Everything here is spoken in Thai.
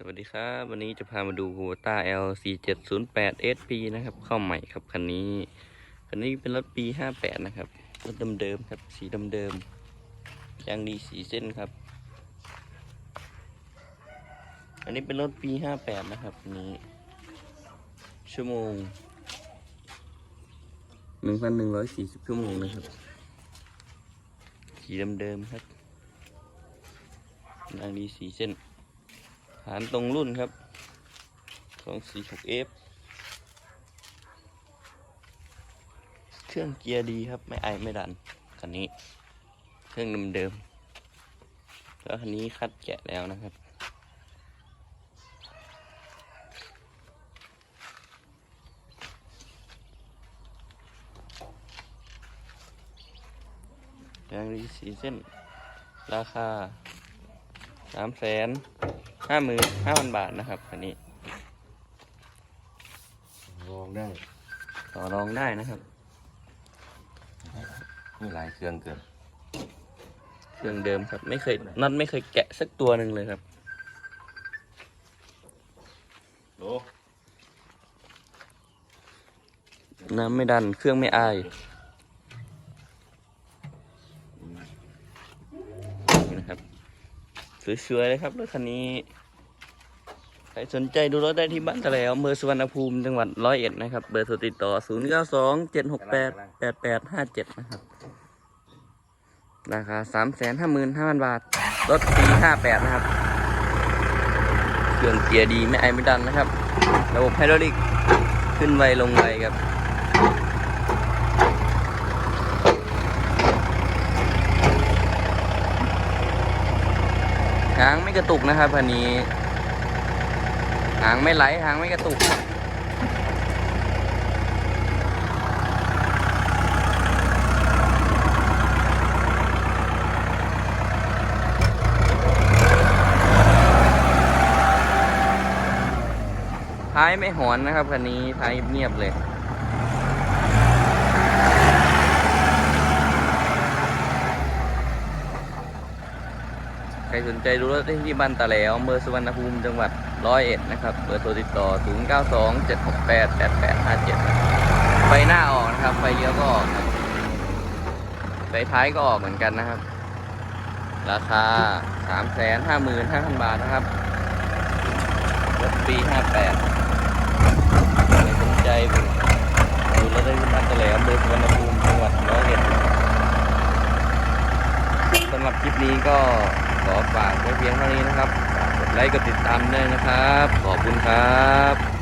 สวัสดีครับ วันนี้จะพามาดู Toyota L 4 7 0 8 SP นะครับ เข้าใหม่ครับ คันนี้ คันนี้เป็นรถปี 58 นะครับรถเดิมๆครับ สีเดิมๆยางดีสีเส้นครับ อันนี้เป็นรถปี 58 นะครับนนี้ ชั่วโมง 1,140 ชั่วโมงนะครับ สีเดิมๆครับยางดีสีเส้น ฐานตรงรุ่นครับ 246F เครื่องเกียร์ดีครับ ไม่ไอไม่ดัน คันนี้ เครื่องเดิมๆแล้วคันนี้คัดแกะแล้วนะครับยางดีสีเส้น ราคาสามแสน ห้าหมื่นห้าพันบาทนะครับคันนี้ลองได้ต่อรองได้นะครับมีหลายเครื่องเกินเครื่องเดิมครับ ไม่เคยน็อตไม่เคยแกะสักตัวหนึ่งเลยครับโลน้ำไม่ดันเครื่องไม่อายนี่นะครับ สวยๆเลยครับรถคันนี้ ใครสนใจดูรถได้ที่บ้านตะแลวอำเภอสุวรรณภูมิจังหวัดร้อยเอ็ดนะครับ เบอร์โทรติดต่อ 0 9 2 7 6 8 8 8 5 7 นะครับ ราคา 3 5 5 0 0 0 บาท รถปี58 นะครับ เครื่องเกียร์ดีไม่ไอไม่ดันนะครับ ระบบไฮดรอลิกขึ้นไวลงไวครับ หางไม่กระตุกนะครับคันนี้ หางไม่ไหลหางไม่กระตุกท้ายไม่หอนนะครับคันนี้ท้ายเงียบเลย ใครสนใจดูรถได้ที่บ้านตะแหลวอำเภอสุวรรณภูมิจังหวัดร้อยเอ็ดนะครับเบอร์โทรติดต่อ 0 9 2 7 6 8 8 8 5 7 ไฟหน้าออกนะครับ ไฟเลี้ยวก็ออกครับไฟท้ายก็ออกเหมือนกันนะครับ ราคา 3 5 5 5 0 0 0 บาทนะครับรถปี 58ใครสนใจดูรถได้ที่บ้านตะแหลวอำเภอสุวรรณภูมิจังหวัดร้อยเอ็ดนะครับ สำหรับคลิป นี้ก็ขอฝากไว้เพียงเท่านี้นะครับ ฝากกดไลค์กดติดตามด้วยนะครับ ขอบคุณครับ